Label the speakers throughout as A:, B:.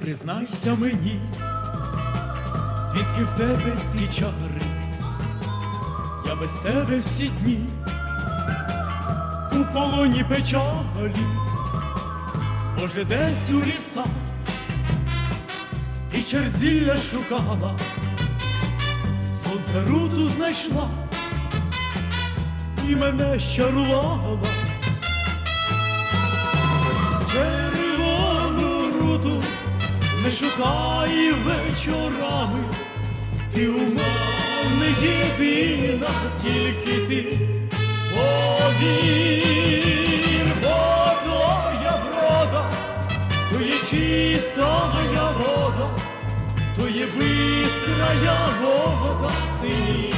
A: Признайся мені, звідки в тебе ті чари, я без тебе всі дні у полоні печалі, може, десь у лісах і черзілля шукала, сонце руту знайшла і мене щарувала. Шукай вечорами, ти у мене єдина, тільки ти. Повір, бо твоя врода, то є чистая вода, то є бистрая вода синій.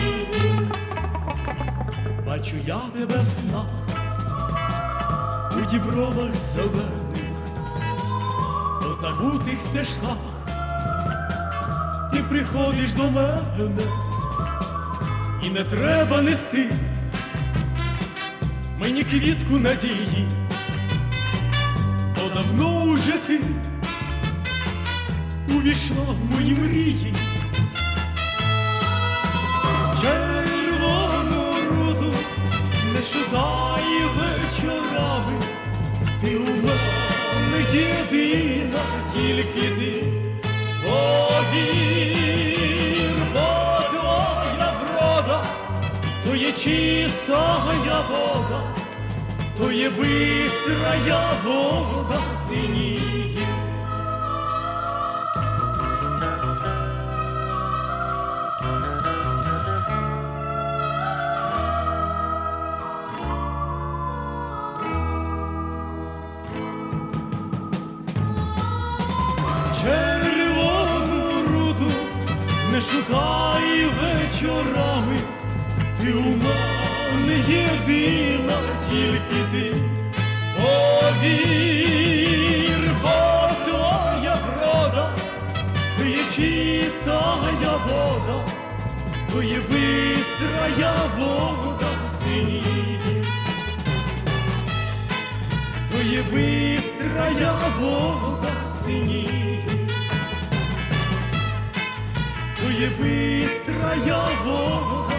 A: Бачу я тебе в снах, у дібровах зелених, забутих стежках, ти приходиш до мене, і не треба нести мені квітку надії, бо давно уже ти увійшла в мої мрії. Червону руду не шукай вечорами, ти у тільки ти повір, бо твоя врода, то є чистая вода, то є бистрая вода синіє. Не шукай вечорами, ти у мене єдина, тільки ти. Повір, бо твоя врода, то є чистая вода, то є бистрая вода синіє, то є бистрая вода синіє, то є бистрая вода